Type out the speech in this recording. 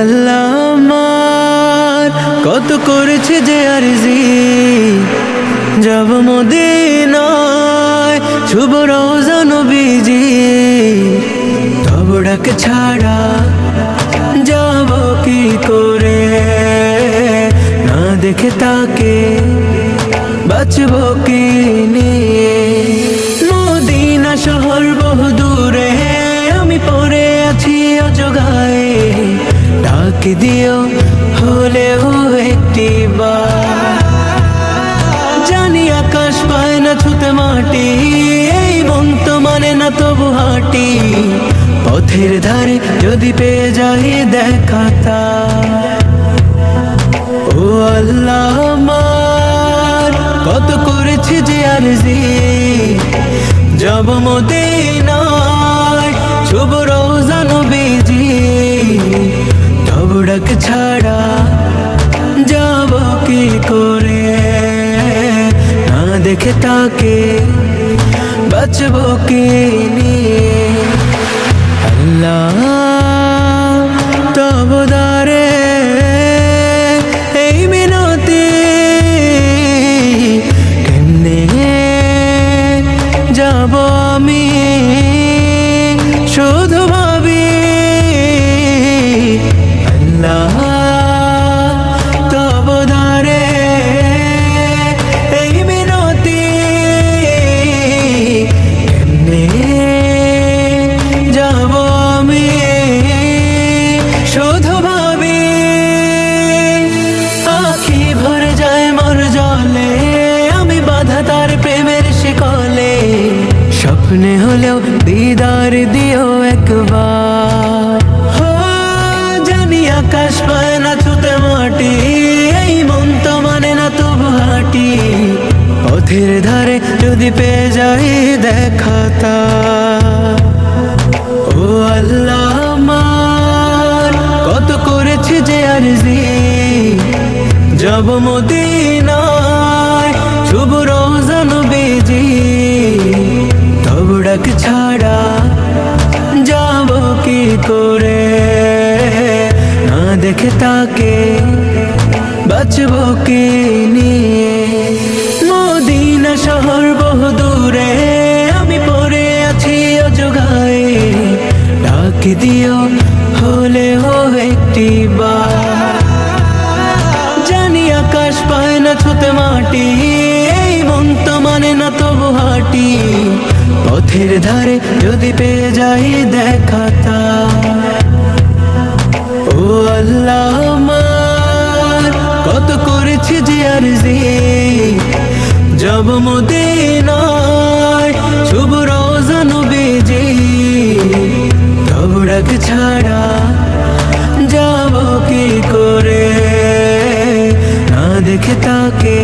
আল্লাহ আমার কত করেছে যে আরজি। যাব মদিনায় শুভ রোজা নবীজি। তব ডাক ছাড়া যাব কি করে? না দেখে তাকে বাঁচব কি নিয়ে? মদিনা শহর ডাক দিও, হলেও একটি জানি আকাশ পায় না ছুতে মাটি, এই মন তো মানে না তবু হাঁটি। পথের ধারে যদি পেয়ে যাই দেখাতা ও আল্লাহ আমার, কত করেছি যে আরজি যাব মদিনায় দেখে তাকে বাঁচব কি নিয়ে আল্লাহ শুধু ভাবি আল্লাহ স্বপ্নে হলেও দিদার দিও একবার জানি আকাশ পায় না ছুতে মাটি এই মন তো মানে না তবু হাঁটি পথের ধারে যদি পেয়ে যাই দেখাতা ও আল্লাহ কত করেছি যে আরজি যাব ডাক ছাড়া যাব কি করে? না দেখে তাকে বাঁচব কি নিয়ে? মদিনা শহর বহু দূরে, আমি পড়ে আছি অজগায়। ডাক দিও, হলে ও একটি বা জানি আকাশ পায় না ছুতে মাটি, এই মন তো মানে না তবু হাঁটি। পথের ধারে যদি পেয়ে যাই দেখাতা ও আল্লাহ কত করেছি যে আরজি যাব মদিনায় শুভ রোজা নবীজি। তব ডাক ছাড়া যাব কি করে? না দেখে তাকে